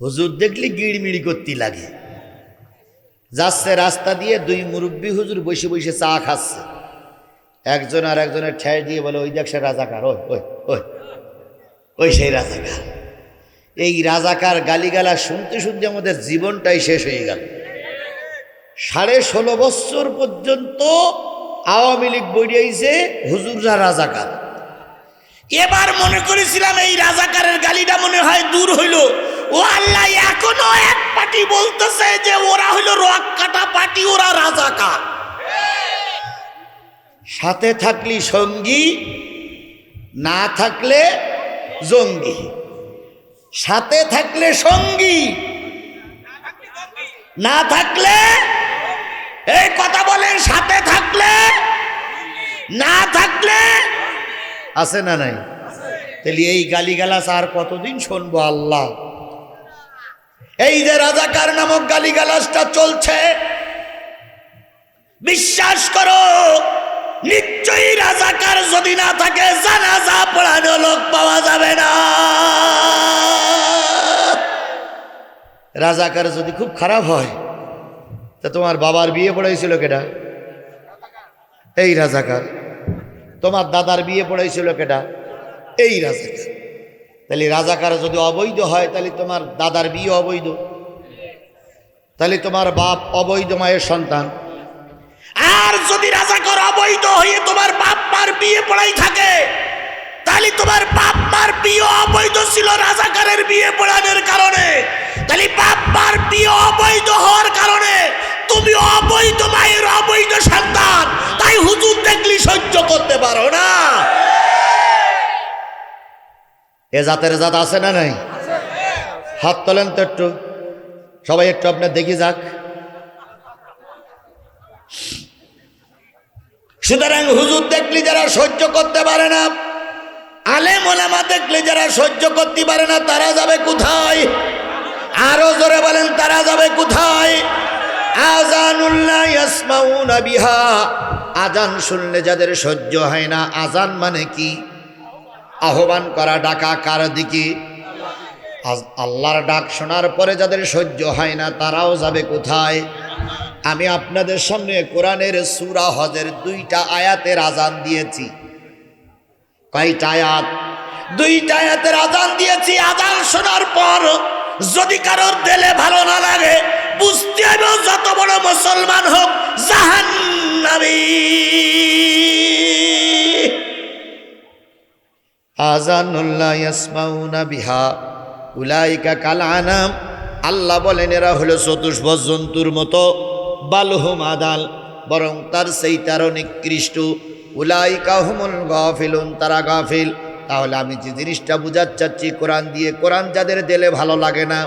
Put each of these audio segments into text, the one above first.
হুজুর দেখলে গিড়মিড়ি করতে লাগে। যাচ্ছে রাস্তা দিয়ে দুই মুরব্বী হুজুর বসে বসে চা খাচ্ছে। একজন আর একজনের ঠেয় দিয়ে বলে, ওই দেখ সে রাজাকার, ওই ওই ওই ওই সেই রাজাকার। এই রাজাকার গালিগালা শুনতে শুনতে আমাদের জীবনটাই শেষ হয়ে গেল। সাড়ে ষোলো বছর পর্যন্ত আওয়ামী লীগ বইয়াইছে হুজুররা রাজাকার। এবার মনে করেছিলাম এই রাজাকারের গালিটা মনে হয় দূর হইল। ও আল্লাহ এখনও এক পার্টি বলতেছে যে ওরা হইল রক কাটা পার্টি ওরা রাজাকার। সাথে থাকলি সঙ্গী না থাকলে জঙ্গি। সাথে থাকলে সঙ্গী না থাকলে এই কথা বলেন সাথে থাকলে না থাকলে আছে না নাই? তাহলে এই গালিগালাস আর কতদিন শুনব আল্লাহ? এই যে রাজাকার নামক গালিগালাসটা চলছে, বিশ্বাস করো, নিশ্চয়ই রাজাকার যদি না থাকে জানাজা পড়ানো লোক পাওয়া যাবে না। রাজাকার যদি খুব খারাপ হয়, তা তোমার বাবার বিয়ে পড়াইছিল কেটা এই রাজাকার, তোমার দাদার বিয়ে পড়াইছিল কেটা এই রাজাকার। তাহলে রাজাকার যদি অবৈধ হয়, তাহলে তোমার দাদার বিয়ে অবৈধ। তাহলে তোমার বাপ অবৈধ মায়ের সন্তান। আর যদি রাজাকার অবৈধ হয়ে তোমার বাপ মার বিয়ে পড়াই থাকে, তাহলে তোমার বাপ মার বিয়ে অবৈধ ছিল রাজাকারের বিয়ে পড়ানোর কারণে। তাহলে বাপ মার বিয়ে অবৈধ হওয়ার কারণে তুমি অবৈধ মায়ের অবৈধ সন্তান। তাই হুজুর দেখলি সহ্য করতে পারো না। এ জাতের জাত আছে না নাই? হাত তোলেন তো একটু। সবাই একটু আপনার দেখি যাক। সুতরাং হুজুর দেখলি যারা সহ্য করতে পারে না, আলেম ওলামা দেখলে যারা সহ্য করতে পারে না, তারা যাবে কোথায়? আরও জোরে বলেন, তারা যাবে কোথায়? আজান শুনলে যাদের সহ্য হয় না আজান মানে কি? আহ্বান করা ডাকা কার দিকে? আল্লাহর ডাক শোনার পরে যাদের সহ্য হয় না, তারাও যাবে কোথায়? আমি আপনাদের সামনে কোরআনের সুরা হজের দুইটা আয়াতের আজান দিয়েছি। কয়টা আয়াত? দুইটা আয়াতের আজান দিয়েছি। আজান শোনার পর যদি কারোর দিলে ভালো না লাগে, বুঝতে হবে যত বড় মুসলমান হোক, জাহান্নামী। বিহা, উলাইকা আনাম আল্লাহ বলেন, এরা হলো চতুষ্পদ জন্তুর মতো, বালহুম আদাল, বরং তার সেই তারও নিকৃষ্ট। উলাইকা হুমুল গাফিলুন, তারা গাফিল। তাহলে আমি যে জিনিসটা বুঝাতে চাচ্ছি, কোরআন দিয়ে, কোরআন যাদের দেলে ভালো লাগে না,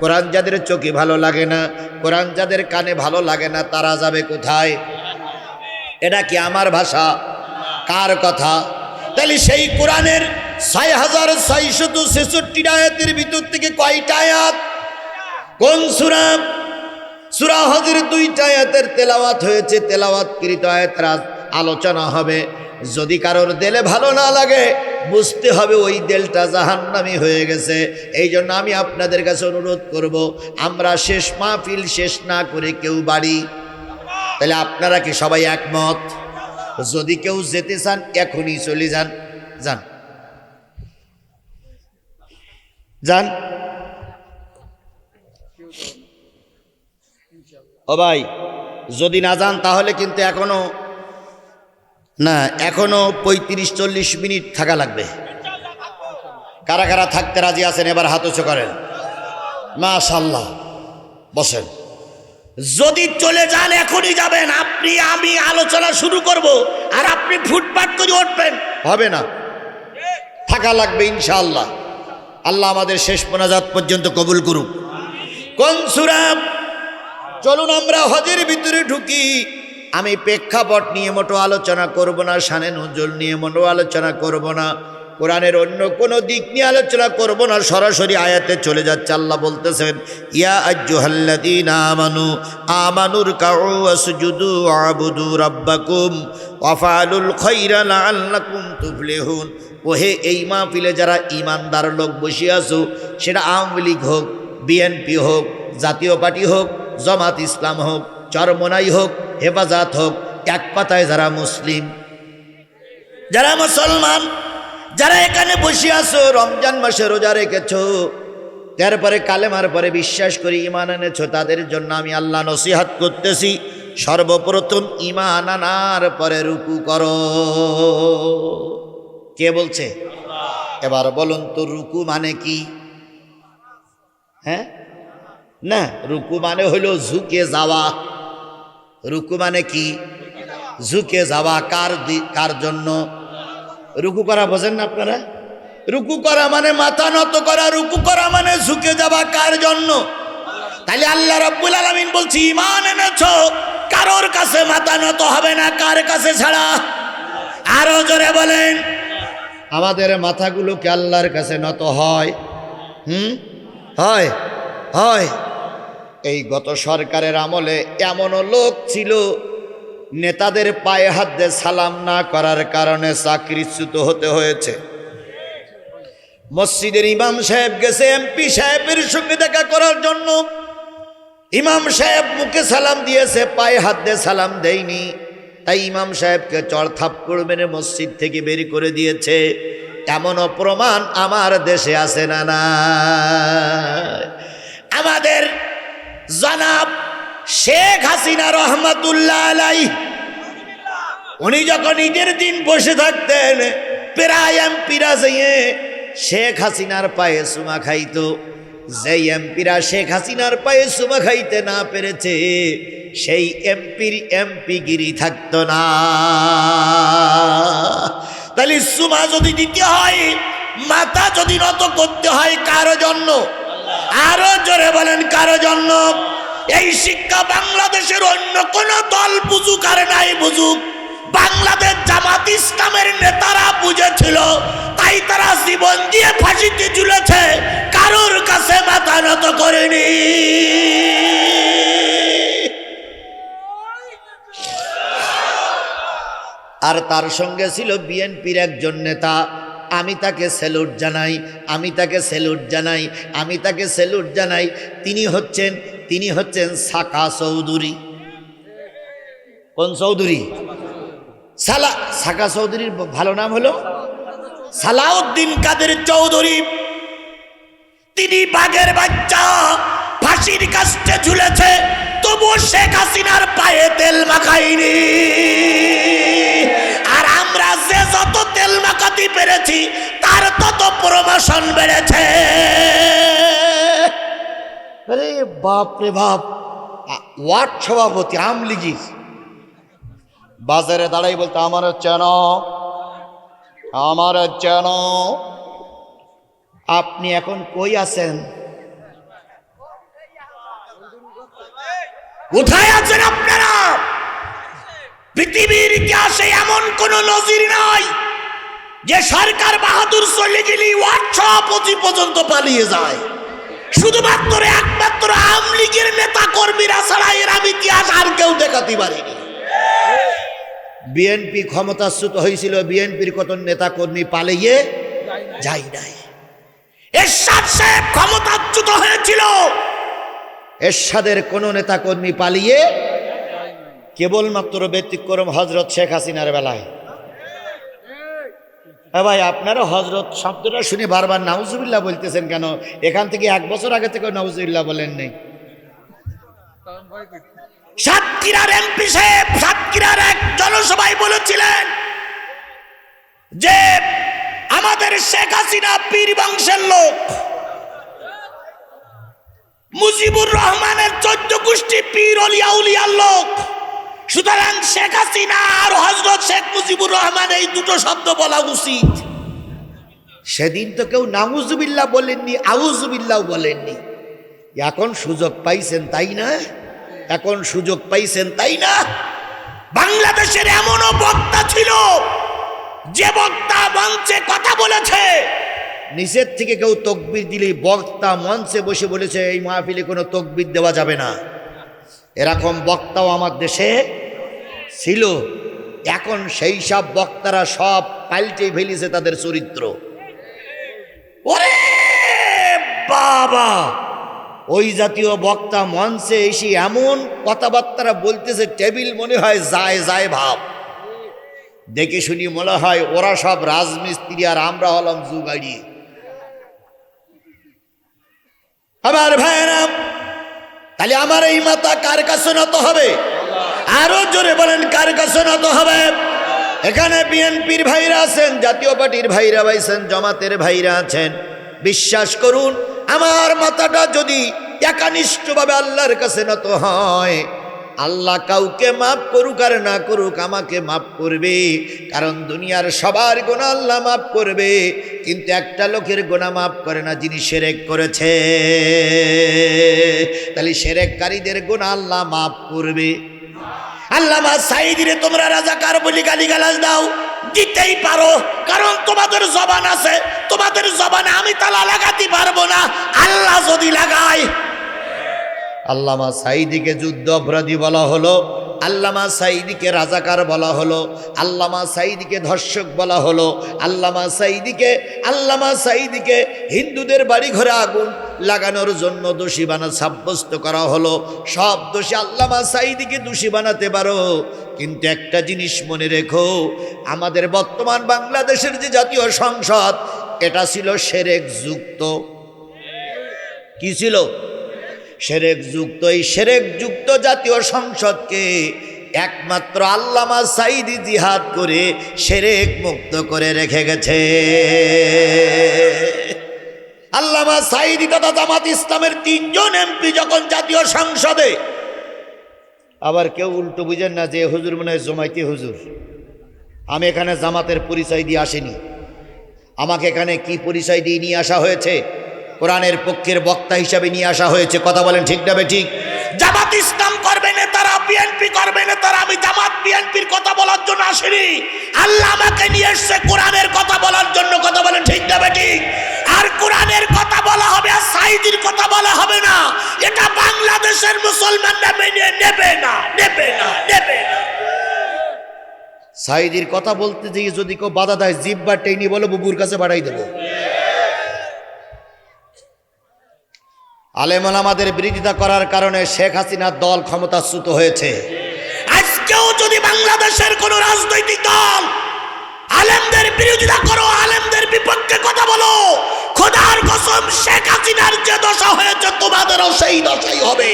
কোরআন যাদের চোখে ভালো লাগে না, কোরআন যাদের কানে ভালো লাগে না, তারা যাবে কোথায়? এটা কি আমার ভাষা? কার কথা? তাহলে সেই কোরআনের ছয় হাজার ছয়শত ছেষট্টি আয়াতের ভিতর থেকে কয়টা আয়াত? কোন সুরা? সুরা হজের দুইটা আয়াতের তেলাওয়াত হয়েছে, তেলাওয়াতকৃত আয়াতের আলোচনা হবে। যদি কারোর দেলে ভালো না লাগে, বুঝতে হবে ওই দেলটা জাহান্নামি হয়ে গেছে। এই জন্য আমি আপনাদের কাছে অনুরোধ করব, আমরা শেষ মাহফিল শেষ না করে কেউ বাড়ি। তাহলে আপনারা কি সবাই একমত? যদি কেউ যেতে চান, এখনই চলে যান। যান। যান। ও ভাই, যদি না যান, তাহলে কিন্তু এখনও, না, এখনও পঁয়ত্রিশ চল্লিশ মিনিট থাকা লাগবে। কারা কারা থাকতে রাজি আছেন, এবার হাত উঁচু করেন। মাশাল্লাহ। বসেন। যদি চলে যান, এখনই যাবেন। আপনি, আমি আলোচনা শুরু করব, আর আপনি ফুটপাট করে উঠবেন। হবে না। থাকা লাগবে, ইনশাআল্লাহ। আল্লাহ আমাদের শেষ মোনাজাত পর্যন্ত কবুল করুক। কোন সুরাম চলুন আমরা হজের ভিতরে ঢুকি। আমি প্রেক্ষাপট নিয়ে মোটো আলোচনা করব না, সানে নজল নিয়ে মোটো আলোচনা করব না। কোরআনের অন্য কোনো দিক নিয়ে আলোচনা করব না, সরাসরি আয়াতে চলে যাচ্ছে। আল্লাহ বলতেছেন, ইয়া আজ্জুহাল্লাদিন আমানু, আমানুর কাউ আবুদু রাব্বাকুম ওয়াফালুল খৈরা লাআল্লাকুম তুফলিহুন। ওহে এই মাহফিলে যারা ইমানদার লোক বসে আছো, সেটা আওয়ামী লীগ হোক, বিএনপি হোক, জাতীয় পার্টি হোক, জামাত ইসলাম হোক, চরমনাই হোক, হেফাজত হোক, এক পাতায় যারা মুসলিম, যারা মুসলমান যারা এখানে বসে আছো, রমজান মাসে রোজা রেখেছ, তারপরে কালেমার পরে বিশ্বাস করি ইমান এনেছো, তাদের জন্য আমি আল্লাহ নসিহাত করতেছি, সর্বপ্রথম ইমান আনার পরে রুকু করো। কে বলছে? এবার বলুন তো, রুকু মানে কি? হ্যাঁ? না, রুকু মানে হলো ঝুঁকে যাওয়া। রুকু মানে কি? ঝুঁকে যাওয়া কার কার জন্য? রুকু করা বোঝেন না আপনারা? রুকু করা মানে মাথা নত করা, রুকু করা মানে ঝুঁকে যাওয়া কার জন্য? তাহলে আল্লাহ রাব্বুল আলামিন বলছি ইমান এনেছো, কারোর কাছে মাথা নত হবে না, কার কাছে ছাড়া? আরও জোরে বলেন। আমাদের মাথাগুলোকে আল্লাহর কাছে নত হয়? হুম? হয় হয়। এই গত সরকারের আমলে এমনও লোক ছিল নেতাদের পায়ে হাত দিয়ে সালাম না করার কারণে চাকরিচ্যুত হতে হয়েছে। মসজিদের ইমাম সাহেব গেছে, এমপি সাহেবের সঙ্গে দেখা করার জন্য। ইমাম সাহেব মুখে সালাম দিয়েছে, পায়ে হাত দিয়ে সালাম দেয়নি। তাই ইমাম সাহেবকে চড় থাপ্পড় মেরে মসজিদ থেকে বের করে দিয়েছে। এমনও প্রমাণ আমার দেশে আছে না না আমাদের জনাব শেখ হাসিনা রহমতুল্লাহ আলাই উনি যখন ঈদের দিন বসে থাকতেন, প্রায় এমপিরা যেয়ে শেখ হাসিনার পায়ে সুমা খাইত। যেই এমপিরা শেখ হাসিনার পায়ে সুমা খাইতে না পেরেছে, সেই এমপির এমপি গিরি থাকতো না। তাহলে সুমা যদি দিতে হয়, মাথা যদি নত করতে হয় কারও জন্য? আরও জোরে বলেন কারও জন্য? এই শিক্ষা বাংলাদেশের অন্য কোন দল বুঝুক আর নাই বুঝুক। বাংলাদেশ জামাত ইসলামের নেতারা বুঝেছিল, তাই তারা জীবন দিয়ে ফাঁসিতে ঝুলেছে, কারোর কাছে মাথা নত করেনি। আর তার সঙ্গে ছিল বিএনপির একজন নেতা। আমি তাকে স্যালুট জানাই, আমি তাকে স্যালুট জানাই, আমি তাকে স্যালুট জানাই। তিনি হচ্ছেন তিনি হচ্ছেন সাকা চৌধুরী। কোন চৌধুরী? সালা সাকা চৌধুরীর ভালো নাম হলো সালাউদ্দিন কাদের চৌধুরী। তিনি বাঘের বাচ্চা, ফাঁসির কাছে ঝুলেছে, তবুও শেখ হাসিনার পায়ে তেল মাখাইনি আর আমরা যে যত তেল মাখাতে পেরেছি, তার তত প্রমোশন বেড়েছে। আরে বাপ রে বাপ ওয়ার্ড সভাপতি আমলিগির বাজারে দাঁড়াই বলতে, আমার চেন আমার চেন। আপনি এখন কই আছেন? কোথায় আছেন আপনারা? পৃথিবীর ইতিহাসে এমন কোন নজির নাই যে সরকার বাহাদুর চলে গেলি ওয়ার্ড সভাপতি পর্যন্ত পালিয়ে যায়। শুধুমাত্র একমাত্র আওয়ামী লীগের নেতা কর্মীরা ছাড়া এর আমি ইতিহাস আর কেউ দেখাতে পারিনি। বিএনপি ক্ষমতাচ্যুত হয়েছিল বিএনপির কত নেতা কর্মী পালিয়ে যাই নাই। এরশাদ সাহেব ক্ষমতাচ্যুত হয়েছিল। এরশাদের কোন নেতা কর্মী পালিয়ে কেবলমাত্র ব্যতিক্রম হজরত শেখ হাসিনার বেলায়। ভাই, আপনারা হজরত শব্দটা শুনে বারবার নাউজুবিল্লাহ বলতেছেন কেন? এখান থেকে এক বছর আগে থেকে নাউজুবিল্লাহ বলেন নেই। সাতক্ষীরার এমপি সাহেব, সাতক্ষীরার এক জনসভায় বলেছিলেন যে, আমাদের শেখ হাসিনা পীর বংশের লোক, মুজিবুর রহমানের চোদ্দ গোষ্ঠী পীর অলিয়া উলিয়ার লোক সুতরাং শেখ হাসিনা আর হজরত শেখ মুজিবুর রহমান এই দুটো শব্দ বলা উচিত। সেদিন তো কেউ নাউজুবিল্লাহ বলেননি আউজুবিল্লাহ বলেননি। এখন সুযোগ পাইছেন তাই না? এখন সুযোগ পাইছেন তাই না? বাংলাদেশের এমনও বক্তা ছিল যে বক্তা মঞ্চে কথা বলেছে। নিচের থেকে কেউ তকবির দিলেই বক্তা মঞ্চে বসে বলেছে এই মাহফিলে কোনো তকবির দেওয়া যাবে না। এরকম বক্তাও আমার দেশে ছিল। এখন সেই সব বক্তারা সব পাল্টে ফেলিছে তাদের চরিত্র। ওরে বাবা! ওই জাতীয় বক্তা মঞ্চে এসে এমন কথাবার্তারা বলতেছে, টেবিল মনে হয় যায় যায় ভাব। দেখে শুনি মনে হয় ওরা সব রাজমিস্ত্রি আর আমরা হলাম জুগাড়ি আমার ভাইয়েরা তাহলে আমার এই মাতা কার কাছে নত হবে? আরও জোরে বলেন, কার কাছে নত হবে? এখানে বিএনপির ভাইরা আছেন, জাতীয় পার্টির ভাইরা বাইছেন জমাতের ভাইরা আছেন। বিশ্বাস করুন, আমার মাথাটা যদি একানিষ্ঠভাবে আল্লাহর কাছে নত হয় আল্লাহ কাউকে মাফ করুক আর না করুক আমাকে মাফ করবে। কারণ দুনিয়ার সবার গোনা আল্লাহ মাফ করবে, কিন্তু একটা লোকের গোনা মাফ করে না, যিনি সেরেক করেছে। তাহলে সেরেককারীদের গোনা আল্লাহ মাফ করবে। আল্লামা সাইদিরে তোমরা রাজাকার বলি গালিগালাজ দাও। দিতেই পারো, কারণ তোমাদের জবান আছে, তোমাদের জবানে আমি তালা লাগাতে পারব না। আল্লাহ যদি লাগায় আল্লামা সাইদিকে যুদ্ধ অপরাধী বলা হলো, আল্লামা সাইদিকে রাজাকার বলা হলো, আল্লামা সাইদিকে ধর্ষক বলা হলো, আল্লামা সাইদিকে আল্লামা সাইদিকে হিন্দুদের বাড়ি ঘরে আগুন লাগানোর জন্য দোষী বানা সাব্যস্ত করা হলো। সব দোষী আল্লামা সাইদিকে দোষী বানাতে পারো। কিন্তু একটা জিনিস মনে রেখো, আমাদের বর্তমান বাংলাদেশের যে জাতীয় সংসদ, এটা ছিল সেরেক যুক্ত। কি ছিল? সেরেক যুক্ত এই সেরেক যুক্ত জাতীয় সংসদকে একমাত্র আল্লামা সাইদি জিহাদ করে সেরেক মুক্ত করে রেখে গেছে। আল্লামা সাইদি তথা জামাত ইসলামের তিনজন এমপি যখন জাতীয় সংসদে, আবার কেউ উল্টো বুঝেন না যে হুজুর মনে হয় জমাইতে হুজুর? আমি এখানে জামাতের পরিচয় দিয়ে আসিনি। আমাকে এখানে কি পরিচয় দিয়ে নিয়ে আসা হয়েছে? কোরআনের পক্ষের বক্তা হিসাবে নিয়ে আসা হয়েছে। কথা বলেন ঠিক না ঠিক জামাত ইসলাম করবে না তারা বিএনপি করবে না তারা আমি জামাত বিএনপির কথা বলার জন্য আসিনি। আল্লাহ আমাকে নিয়ে এসছে কোরআনের কথা বলার জন্য কথা বলেন ঠিক না ঠিক আর কোরআনের কথা বলা হবে আর সাইদির কথা বলা হবে না। এটা বাংলাদেশের মুসলমানরা মেনে নেবে না নেবে না নেবে না। সাইদির কথা বলতে গিয়ে যদি কেউ বাধা দেয় জিব্বা টেনি বলে বুবুর কাছে বাড়াই দেবো। আলেমন আমাদের বিরোধিতা করার কারণে শেখ হাসিনার দল ক্ষমতাচ্যুত হয়েছে। আজকেও যদি বাংলাদেশের কোন রাজনৈতিক দল আলেমদের বিরোধিতা করো, আলেমদের বিপক্ষে কথা বলো, খোদার কসম শেখ হাসিনার যে দশা হয়েছে, তোমাদেরও সেই দশাই হবে।